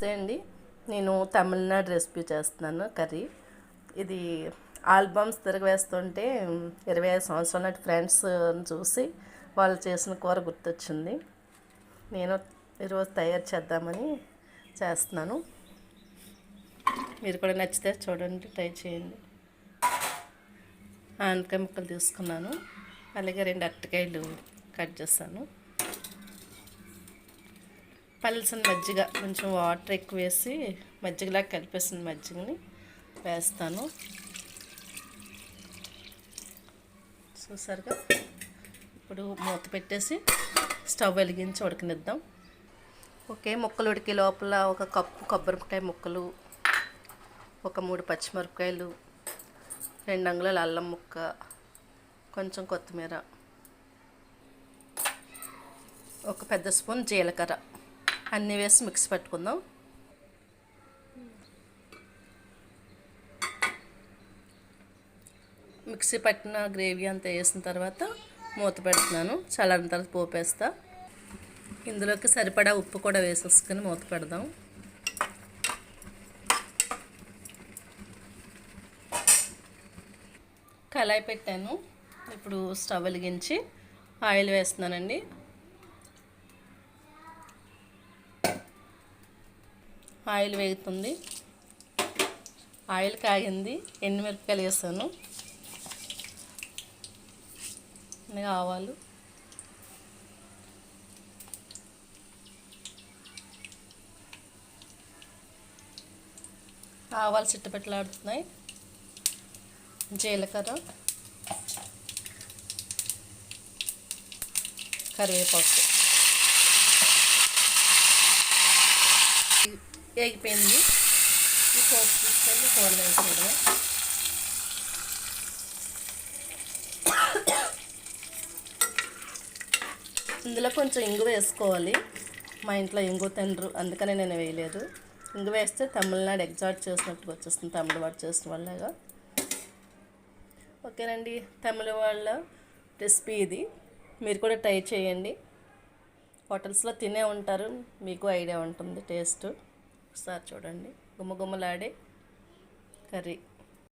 నమస్తే అండి. నేను తమిళనాడు రెసిపీ చేస్తున్నాను కర్రీ. ఇది ఆల్బమ్స్ తిరగవేస్తుంటే ఇరవై ఐదు సంవత్సరాల నాటి ఫ్రెండ్స్ చూసి వాళ్ళు చేసిన కూర గుర్తొచ్చింది. నేను ఈరోజు తయారు చేద్దామని చేస్తున్నాను. మీరు కూడా నచ్చితే చూడండి ట్రై చేయండి. ఆనకాయ ముక్కలు తీసుకున్నాను. అలాగే రెండు అరటికాయలు కట్ చేస్తాను పల్సిన మజ్జిగ కొంచెం వాటర్ ఎక్కువ వేసి మజ్జిగలా కలిపేసిన మజ్జిగని వేస్తాను. చూసారుగా? ఇప్పుడు మూత పెట్టేసి స్టవ్ వెలిగించి ఉడకనిద్దాం. ఒకే ముక్కలు ఉడికే లోపల ఒక కప్పు కొబ్బరికాయ ముక్కలు ఒక మూడు పచ్చిమిరపకాయలు రెండు అంగుళాలు అల్లం ముక్క కొంచెం కొత్తిమీర ఒక పెద్ద స్పూన్ జీలకర్ర. అన్నీ వేసి మిక్స్ పెట్టుకుందాం. మిక్సీ పట్టిన గ్రేవీ అంతా వేసిన తర్వాత మూత పెడుతున్నాను. చల్లని తర్వాత పోపేస్తా ఇందులోకి సరిపడా ఉప్పు కూడా వేసేసుకొని మూత పెడదాం. కళాయి పెట్టాను. ఇప్పుడు స్టవ్ వెలిగించి ఆయిల్ వేస్తున్నానండి. ఆయిల్ వేగుతుంది. ఆయిల్ కాగింది. ఎండుమిరపకాయలు వేసాను. ఆవాలు. ఆవాలు చిట్టపెట్టలాడుతున్నాయి జీలకర్ర. కరివేపాకు. వేగిపోయింది ఈ పోపు తీసుకెళ్ళి కూరలో వేసేయడమే ఇందులో కొంచెం ఇంగు వేసుకోవాలి. మా ఇంట్లో ఇంగు తినరు అందుకనే నేను వేయలేదు. ఇంగు వేస్తే తమిళనాడు ఎగ్జాట్ చేసినట్టుగా వచ్చేస్తుంది తమిళ వాడు చేసిన వాళ్ళగా. ఓకేనండి తమిళ వాళ్ళ రెసిపీ ఇది. మీరు కూడా ట్రై చేయండి. హోటల్స్లో తినే ఉంటారు మీకు ఐడియా ఉంటుంది టేస్ట్. ఒకసారి చూడండి. గుమ్మగుమ్మలాడే కర్రీ.